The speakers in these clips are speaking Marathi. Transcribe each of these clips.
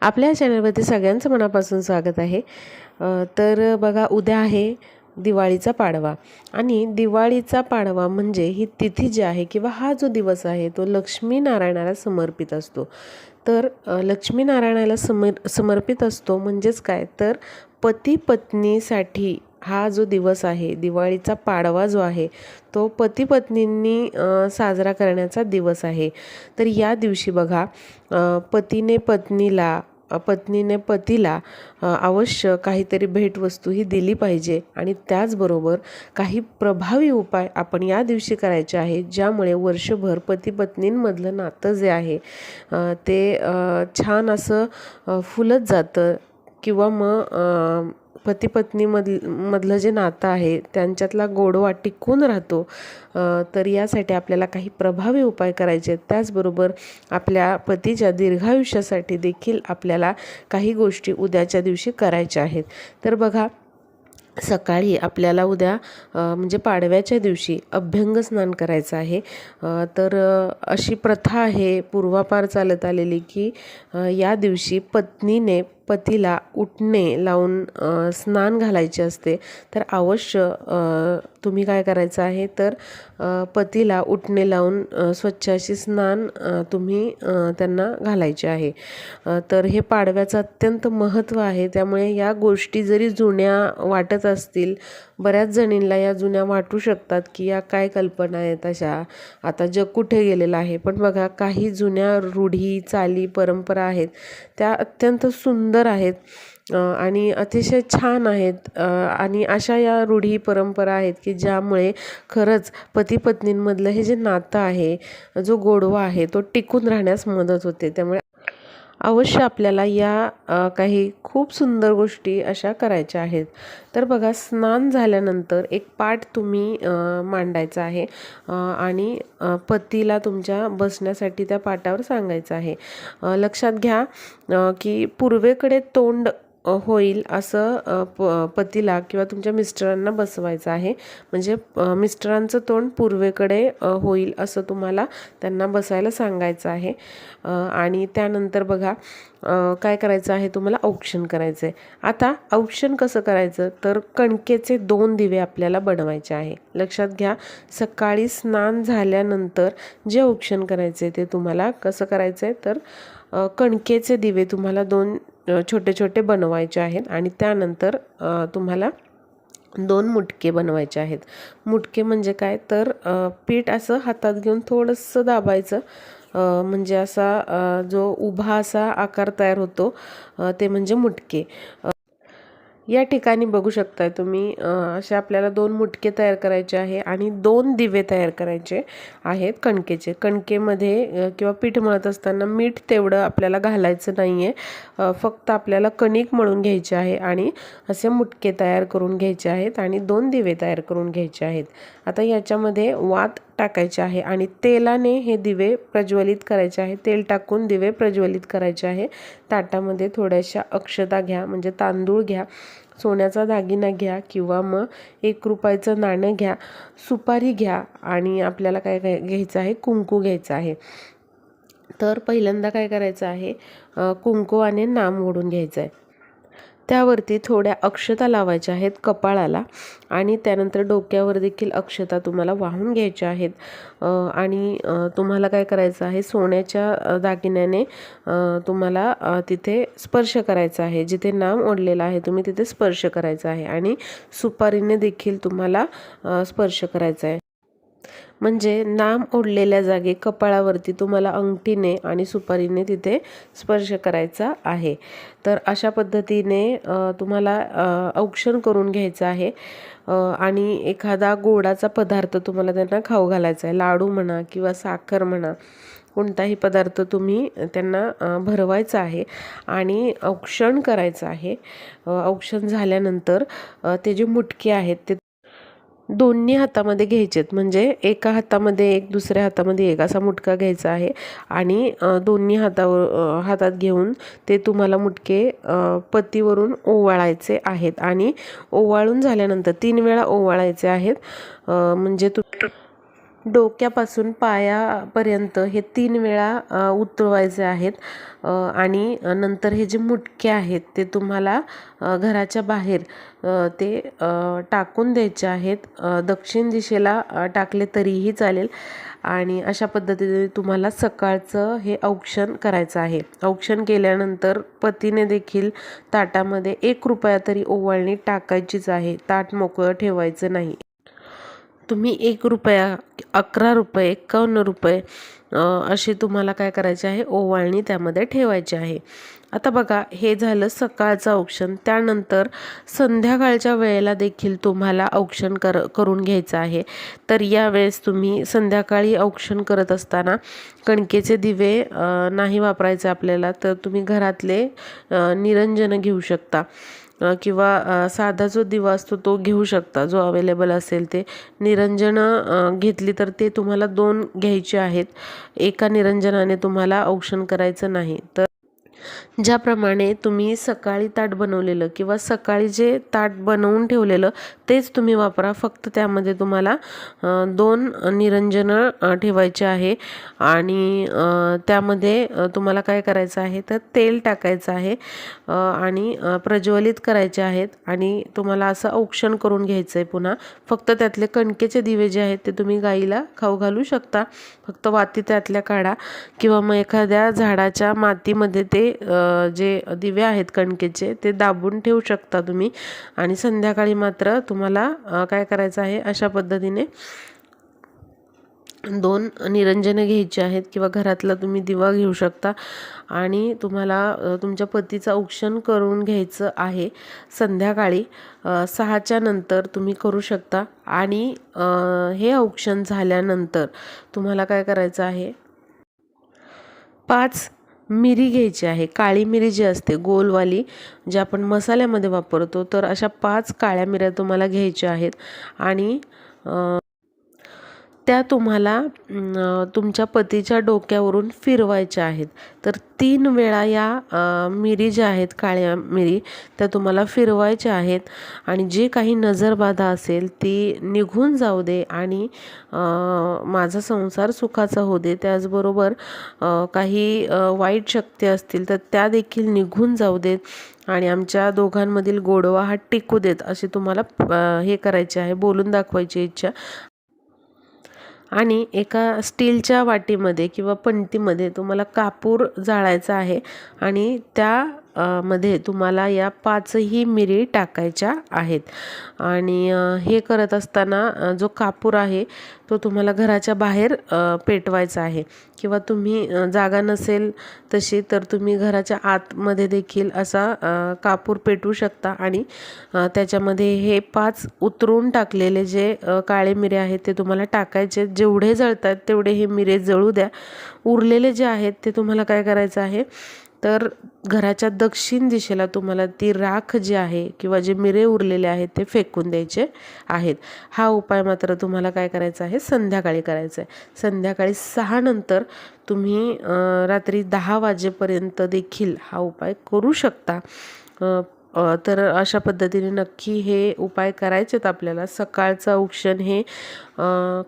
आपल्या चॅनलवरती सगळ्यांचं मनापासून स्वागत आहे. तर बघा उद्या आहे दिवाळीचा पाडवा. आणि दिवाळीचा पाडवा म्हणजे ही तिथी जी आहे किंवा हा जो दिवस आहे तो लक्ष्मीनारायणाला समर्पित असतो. तर लक्ष्मीनारायणाला समर समर्पित असतो म्हणजेच काय? तर पती पत्नीसाठी हा जो दिवस आहे दिवाळीचा पाडवा जो आहे तो पती पत्नींनी साजरा करण्याचा दिवस आहे. तर या दिवशी बघा पतीने पत्नीला पत्नीने पतीला अवश्य काहीतरी भेटवस्तू ही दिली पाहिजे. आणि त्याचबरोबर काही प्रभावी उपाय आपण या दिवशी करायचे आहे ज्यामुळे वर्षभर पती पत्नींमधलं नातं जे आहे ते छान असं फुलत जातं. किंवा मग पती पत्नीमधल मधलं जे नातं आहे त्यांच्यातला गोडवा टिकून राहतो. तर यासाठी आपल्याला काही प्रभावी उपाय करायचे आहेत. त्याचबरोबर आपल्या पतीच्या दीर्घायुष्यासाठी देखील आपल्याला काही गोष्टी उद्याच्या दिवशी करायच्या आहेत. तर बघा सकाळी आपल्याला उद्या म्हणजे पाडव्याच्या दिवशी अभ्यंग स्नान करायचं आहे. तर अशी प्रथा आहे पूर्वापार चालत आलेली की या दिवशी पत्नीने पतीला उठणे लावून स्नान घालायचे असते तर अवश्य तुम्ही काय करायचं आहे तर पतीला उठणे लावून स्वच्छ अशी स्नान तुम्ही त्यांना घालायचे आहे. तर हे पाडव्याचं अत्यंत महत्त्व आहे. त्यामुळे या गोष्टी जरी जुन्या वाटत असतील बऱ्याच जणींना या जुन्या वाटू शकतात की या काय कल्पना आहेत अशा. आता जग कुठे गेलेलं आहे? पण बघा काही जुन्या रूढी चाली परंपरा आहेत. त्या अत्यंत सुंदर आहेत आणि अतिशय छान आहेत आणि अशा या रूढी परंपरा आहेत की ज्यामुळे खरंच पती पत्नींमधलं हे जे नातं आहे जो गोडवा आहे तो टिकून राहण्यास मदत होते. त्यामुळे अवश्य आपल्याला या काही खूप सुंदर गोष्टी अशा करायच्या आहेत. तर बघा स्नान झाल्यानंतर एक पाठ तुम्ही मांडायचा आहे. आणि पतीला तुमच्या बसण्यासाठी त्या पाटावर सांगायचं आहे. लक्षात घ्या की पूर्वेकडे तोंड होईल असं प पतीला किंवा तुमच्या मिस्टरांना बसवायचं आहे. म्हणजे मिस्टरांचं तोंड पूर्वेकडे होईल असं तुम्हाला त्यांना बसायला सांगायचं आहे. आणि त्यानंतर बघा काय करायचं आहे तुम्हाला औक्षण करायचं आहे आता औक्षण कसं करायचं? तर कणकेचे दोन दिवे आपल्याला बनवायचे आहे. लक्षात घ्या सकाळी स्नान झाल्यानंतर जे औक्षण करायचे ते तुम्हाला कसं करायचं आहे तर कणकेचे दिवे तुम्हाला दोन छोटे छोटे बनवायचे आहेत आणि त्यानंतर तुम्हाला दोन मुटके बनवायचे आहेत. मुटके म्हणजे काय? तर पीठ असं हातात घेऊन थोडंसं दाबायचं. म्हणजे असा जो उभा असा आकार तयार होतो ते म्हणजे मुटके. या ठिकाणी बघू शकताय तुम्ही असे आपल्याला दोन मुटके तयार करायचे आहे आणि दोन दिवे तयार करायचे आहेत कणकेचे. कणकेमध्ये किंवा पीठ मळत असताना मीठ तेवढं आपल्याला घालायचं नाही आहे फक्त आपल्याला कणिक मळून घ्यायचे आहे आणि असे मुटके तयार करून घ्यायचे आहेत आणि दोन दिवे तयार करून घ्यायचे आहेत. आता याच्यामध्ये वात टाकायचे आहे आणि तेलाने हे दिवे प्रज्वलित करायचे आहे. तेल टाकून दिवे प्रज्वलित करायचे आहे. ताटामध्ये थोड्याशा अक्षता घ्या म्हणजे तांदूळ घ्या सोन्याचा दागिना घ्या किंवा मग एक रुपयाचं नाणं घ्या सुपारी घ्या आणि आपल्याला काय काय घ्यायचं आहे? कुंकू घ्यायचं आहे. तर पहिल्यांदा काय करायचं आहे? कुंकू आणि नाम ओढून घ्यायचं आहे. त्यावरती थोड्या अक्षता लावायच्या आहेत कपाळाला आणि त्यानंतर डोक्यावर देखील अक्षता तुम्हाला वाहून घ्यायच्या आहेत. आणि तुम्हाला काय करायचं आहे? सोन्याच्या दागिन्याने तुम्हाला तिथे स्पर्श करायचा आहे. जिथे नाम ओढलेलं आहे तुम्ही तिथे स्पर्श करायचा आहे. आणि सुपारीने देखील तुम्हाला स्पर्श करायचा आहे. म्हणजे नाम ओढलेल्या जागी कपाळावरती तुम्हाला अंगठीने आणि सुपारीने तिथे स्पर्श करायचा आहे. तर अशा पद्धतीने तुम्हाला औक्षण करून घ्यायचं आहे. आणि एखादा गोडाचा पदार्थ तुम्हाला त्यांना खाऊ घालायचा आहे. लाडू म्हणा किंवा साखर म्हणा कोणताही पदार्थ तुम्ही त्यांना भरवायचा आहे आणि औक्षण करायचं आहे. औक्षण झाल्यानंतर ते जे मुटके आहेत ते दोन्ही हातामध्ये घ्यायचेत. म्हणजे एका हातामध्ये एक दुसऱ्या हातामध्ये एक असा मुटका घ्यायचा आहे आणि दोन्ही हातावर हातात घेऊन ते तुम्हाला मुटके पतीवरून ओवाळायचे आहेत. आणि ओवाळून झाल्यानंतर तीन वेळा ओवाळायचे आहेत. म्हणजे तु डोक्यापासून पायापर्यंत हे तीन वेळा उतरवायचे आहेत. आणि नंतर हे जे मुटके आहेत ते तुम्हाला घराच्या बाहेर ते टाकून द्यायचे आहेत. दक्षिण दिशेला टाकले तरीही चालेल. आणि अशा पद्धतीने तुम्हाला सकाळचं हे औक्षण करायचं आहे. औक्षण केल्यानंतर पतीने देखील ताटामध्ये एक रुपया तरी ओवाळणी टाकायचीच आहे. ताट मोकळं ठेवायचं नाही. तुम्ही एक रुपया अकरा रुपये एकावन्न रुपये असे तुम्हाला काय करायचे आहे? ओवाळणी त्यामध्ये ठेवायची आहे. आता बघा हे झालं सकाळचं औक्षण. त्यानंतर संध्याकाळच्या वेळेला देखील तुम्हाला औक्षण कर करून घ्यायचं आहे. तर यावेळेस तुम्ही संध्याकाळी औक्षण करत असताना कणकेचे दिवे नाही वापरायचे आपल्याला तर तुम्ही घरातले निरंजन घेऊ शकता. किंवा साधा जो दिवा असतो तो घेऊ शकता जो अवेलेबल असेल ते. निरंजनं घेतली तर ते तुम्हाला दोन घ्यायचे आहेत. एका निरंजनाने तुम्हाला औक्षण करायचं नाही. तर ज्याप्रमाणे तुम्ही सकाळी ताट बनवलेलं किंवा सकाळी जे ताट बनवून ठेवलेलं तेच तुम्ही वापरा. फक्त त्यामध्ये तुम्हाला दोन निरंजनं ठेवायचे आहे आणि त्यामध्ये तुम्हाला काय करायचं आहे तर तेल टाकायचं आहे आणि प्रज्वलित करायचे आहेत आणि तुम्हाला असं औक्षण करून घ्यायचं आहे पुन्हा. फक्त त्यातले कणकेचे दिवे जे आहेत ते तुम्ही गाईला खाऊ घालू शकता. फक्त वाती त्यातल्या काढा किंवा मग एखाद्या झाडाच्या मातीमध्ये ते जे दिवे आहेत कणकेचे ते दाबून ठेवू शकता तुम्ही. आणि संध्याकाळी मात्र तुम्हाला काय करायचं आहे अशा पद्धतीने दोन निरंजनं घ्यायची आहेत किंवा घरातला तुम्ही दिवा घेऊ शकता. आणि तुम्हाला तुमच्या पतीचं औक्षण करून घ्यायचं आहे संध्याकाळी सहाच्या नंतर तुम्ही करू शकता. आणि हे औक्षण झाल्यानंतर तुम्हाला काय करायचं आहे पाच मिरी घ्यायची आहे. काळी मिरी जी असते गोलवाली जी आपण मसाल्यामध्ये वापरतो तर अशा पाच काळ्या मिऱ्या तुम्हाला घ्यायच्या आहेत. आणि त्या तुम्हाला तुमच्या पतीच्या डोक्यावरून फिरवायच्या आहेत. तर तीन वेळा या मिरी ज्या आहेत काळ्या मिरी त्या तुम्हाला फिरवायच्या आहेत. आणि जे काही नजरबाधा असेल ती निघून जाऊ दे आणि माझा संसार सुखाचा होऊ दे. त्याचबरोबर काही वाईट शक्ती असतील तर त्या देखील निघून जाऊ देत आणि आमच्या दोघांमधील गोडवा हा टिकू देत अशी तुम्हाला हे करायचे आहे बोलून दाखवायची इच्छा. आणि एका स्टीलच्या वाटीमध्ये किंवा पणतीमध्ये तुम्हाला कापूर जाळायचा आहे आणि त्या मध्ये तुम्हाला या पाचही मिरी टाकायच्या आहेत. आणि हे करत असताना जो कापूर आहे तो तुम्हाला घराच्या बाहेर पेटवायचा आहे. किंवा तुम्ही जागा नसेल तशी तर तुम्ही घराच्या आतमध्ये देखील असा कापूर पेटवू शकता. आणि त्याच्यामध्ये हे पाच उतरून टाकलेले जे काळे मिरे आहेत ते तुम्हाला टाकायचे. जेवढे जळतात तेवढे हे मिरे जळू द्या. उरलेले जे आहेत ते तुम्हाला काय करायचं आहे तर घराच्या दक्षिण दिशेला तुम्हाला ती राख जी आहे किंवा जे मिरे उरलेले आहेत ते फेकून द्यायचे आहेत. हा उपाय मात्र तुम्हाला काय करायचा आहे? संध्याकाळी करायचा आहे. संध्याकाळी सहानंतर तुम्ही रात्री दहा वाजेपर्यंत देखील हा उपाय करू शकता. तर अशा पद्धतीने नक्की हे उपाय करायचेत आपल्याला. सकाळचं औक्षण हे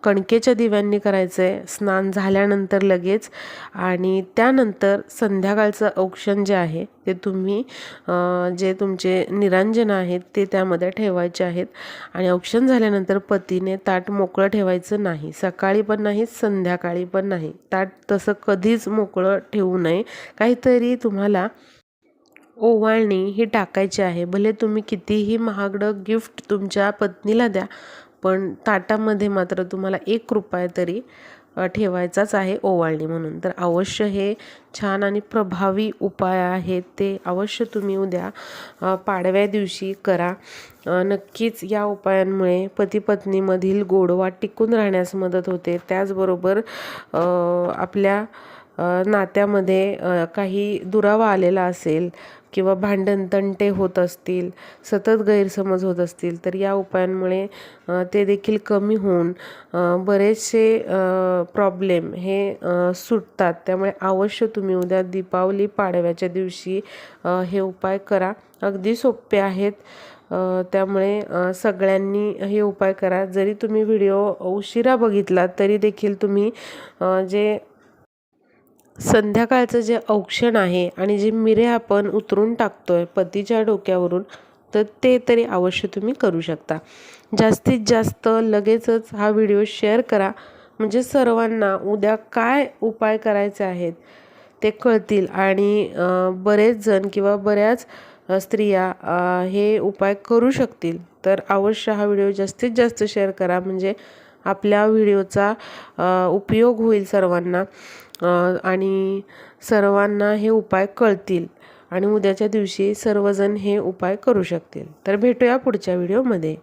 कणकेच्या दिव्यांनी करायचं आहे स्नान झाल्यानंतर लगेच आणि त्यानंतर संध्याकाळचं औक्षण जे आहे ते तुम्ही जे तुमचे निरांजन आहेत ते त्यामध्ये ठेवायचे आहेत. आणि औक्षण झाल्यानंतर पतीने ताट मोकळं ठेवायचं नाही. सकाळी पण नाही संध्याकाळी पण नाही. ताट तसं कधीच मोकळं ठेवू नये. काहीतरी तुम्हाला ओवाळणी ही टाकायची आहे. भले तुम्ही कितीही महागडं गिफ्ट तुमच्या पत्नीला द्या पण ताटामध्ये मात्र तुम्हाला एक रुपया तरी ठेवायचाच आहे ओवाळणी म्हणून. तर अवश्य हे छान आणि प्रभावी उपाय आहेत ते अवश्य तुम्ही उद्या पाडव्या दिवशी करा. नक्कीच या उपायांमुळे पती पत्नीमधील गोडवा टिकून राहण्यास मदत होते. त्याचबरोबर आपल्या नात्यामध्ये काही दुरावा आलेला असेल किंवा भांडण तंटे होत असतील सतत गैरसमज होत असतील तर या उपायांमुळे ते देखील कमी होऊन बरेचसे प्रॉब्लेम हे सुटतात. त्यामुळे अवश्य तुम्ही उद्या दीपावली पाडव्याच्या दिवशी हे उपाय करा. अगदी सोपे आहेत. त्यामुळे सगळ्यांनी हे उपाय करा. जरी तुम्ही व्हिडिओ उशिरा बघितला तरी देखील तुम्ही जे संध्याकाळचं जे औक्षण आहे आणि जे मिरे आपण उतरून टाकतोय पतीच्या डोक्यावरून तर ते तरी अवश्य तुम्ही करू शकता. जास्तीत जास्त लगेचच हा व्हिडिओ शेअर करा. म्हणजे सर्वांना उद्या काय उपाय करायचे आहेत ते कळतील. आणि बरेच जण किंवा बऱ्याच स्त्रिया हे उपाय करू शकतील. तर अवश्य हा व्हिडिओ जास्तीत जास्त शेअर करा. म्हणजे आपल्या व्हिडिओचा उपयोग होईल सर्वांना. आणि सर्वांना हे उपाय कळतील आणि उद्याच्या दिवशी सर्वजण हे उपाय करू शकतील. तर भेटूया पुढच्या व्हिडिओमध्ये